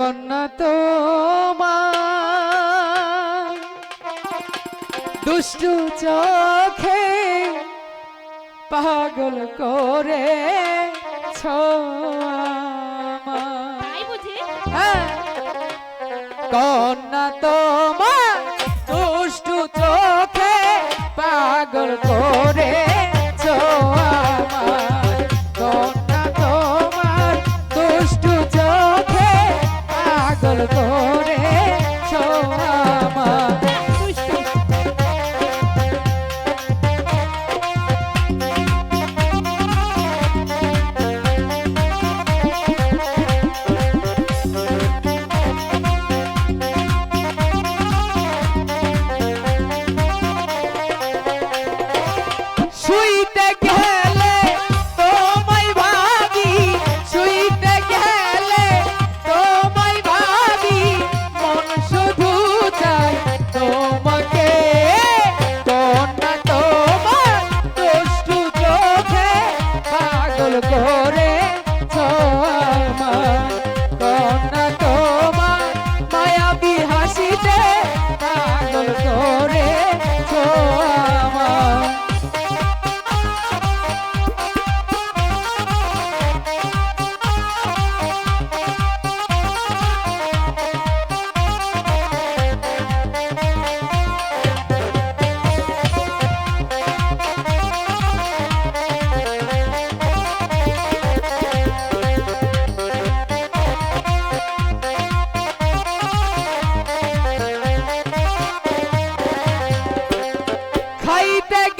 কন্যা দুষ্টু চোখে পাগল করে কন্যা তোমার দুষ্টু চোখে পাগল করে পাগল করে সোয়া ওরে te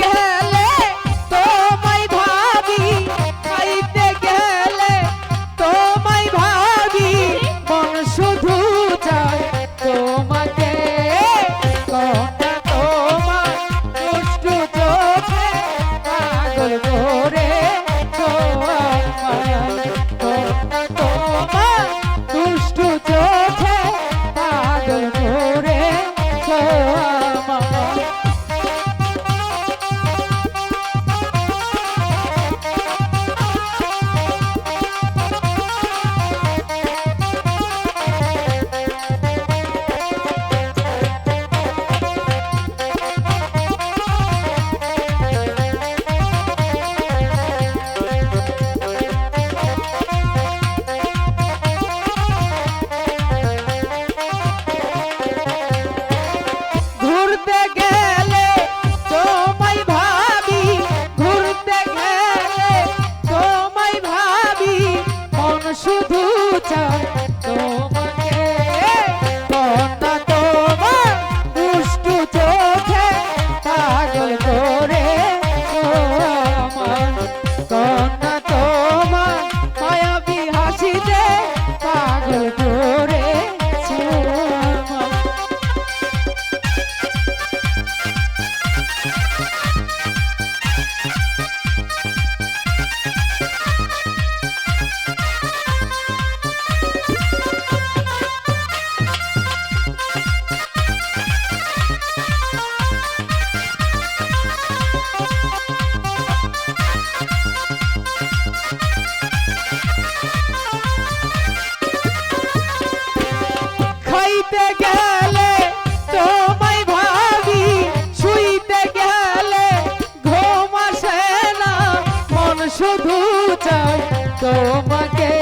শুধু চাই তোমাকে।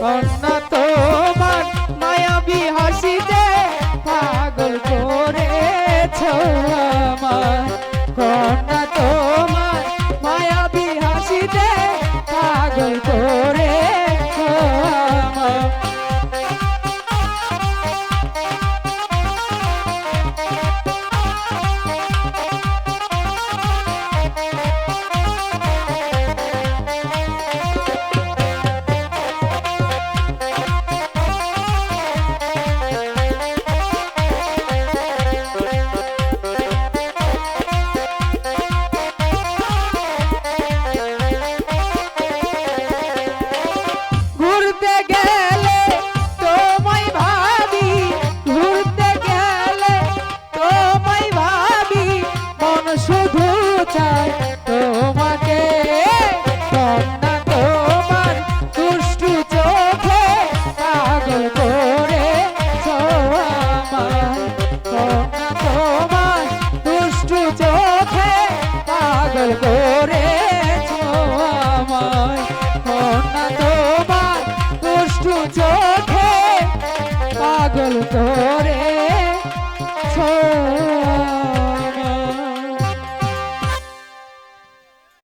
কন্যা তোমার মায়াবি হাসিতে পাগল করেছ। করতে চোখে পাগল তোরে।